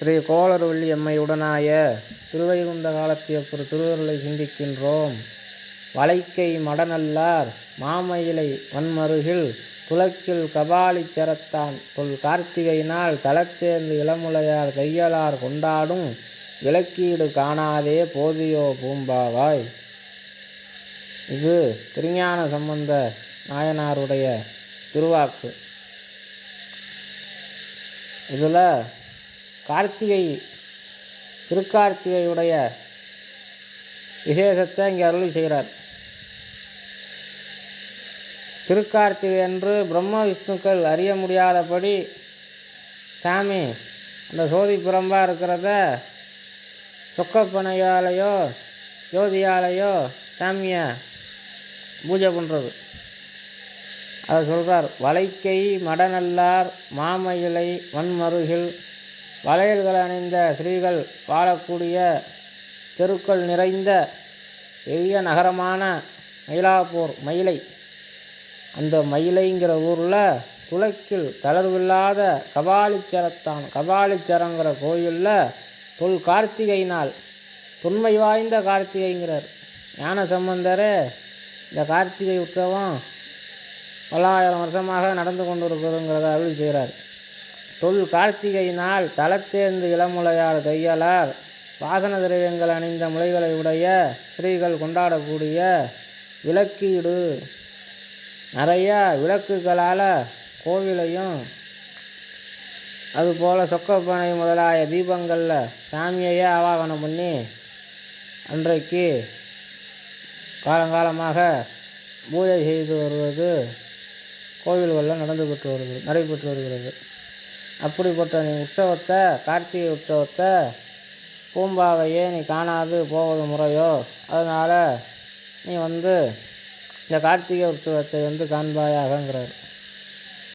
ஸ்ரீ கோளர்வள்ளி அம்மையுடனாய திருவைகுந்த காலத்தியப்பர் திருவருளை சிந்திக்கின்றோம். வளைக்கை மடநல்லார் மாமயிலை வன்மருகில் துலக்கில் கபாலி சரத்தான் தொல் கார்த்திகையினால் தளத்தேர்ந்து இளமுலையார் தையலார் கொண்டாடும் விளக்கீடு காணாதே போதியோ பூம்பாவாய். இது திருஞான சம்பந்த நாயனாருடைய திருவாக்கு. இதில் கார்த்திகை திருக்கார்த்திகையுடைய விசேஷத்தை இங்கே அருளி செய்கிறார். திருக்கார்த்திகை என்று பிரம்ம விஷ்ணுக்கள் அறிய முடியாதபடி சாமி அந்த சோதி புறம்பாக இருக்கிறத சொக்கப்பனையாலேயோ ஜோதியாலேயோ சாமியை பூஜை பண்ணுறது அதை சொல்கிறார் வளைக்கை மடநல்லார் மாமயிலை வன்மருகில் வளையல்கள் அணிந்த ஸ்ரீகள் வாழக்கூடிய தெருக்கள் நிறைந்த பெரிய நகரமான மயிலாப்பூர் மயிலை. அந்த மயிலைங்கிற ஊரில் துளக்கில் தளர்வில்லாத கபாலிச்சரத்தான் கபாலிச்சரங்கிற கோயிலில் தொல் கார்த்திகை நாள். தொன்மை வாய்ந்த கார்த்திகைங்கிறார். ஞான சம்பந்தரே இந்த கார்த்திகை உற்சவம் பல்லாயிரம் வருஷமாக நடந்து கொண்டு இருக்கிறதுங்கிறத அருள் செய்கிறார் தொல் கார்த்திகையினால் தளத்தேந்து தலத்தேர்ந்து இளமுலையார் தையலார் வாசன திரவியங்கள் அணிந்த முலைகளை உடைய ஸ்ரீகள் கொண்டாடக்கூடிய விளக்கீடு. நிறைய விளக்குகளால் கோவிலையும் அதுபோல் சொக்கப்பனை முதலாய தீபங்களில் சாமியையே ஆவாகனம் பண்ணி அன்றைக்கு காலங்காலமாக பூஜை செய்து வருவது கோவில்களில் நடந்து பெற்று வருகிறது நடைபெற்று வருகிறது. அப்படிப்பட்ட நீ உற்சவத்தை கார்த்திகை உற்சவத்தை பூம்பாவையே நீ காணாது போவது முறையோ? அதனால் நீ வந்து இந்த கார்த்திகை உற்சவத்தை வந்து காண்பாயாகங்கிறார்.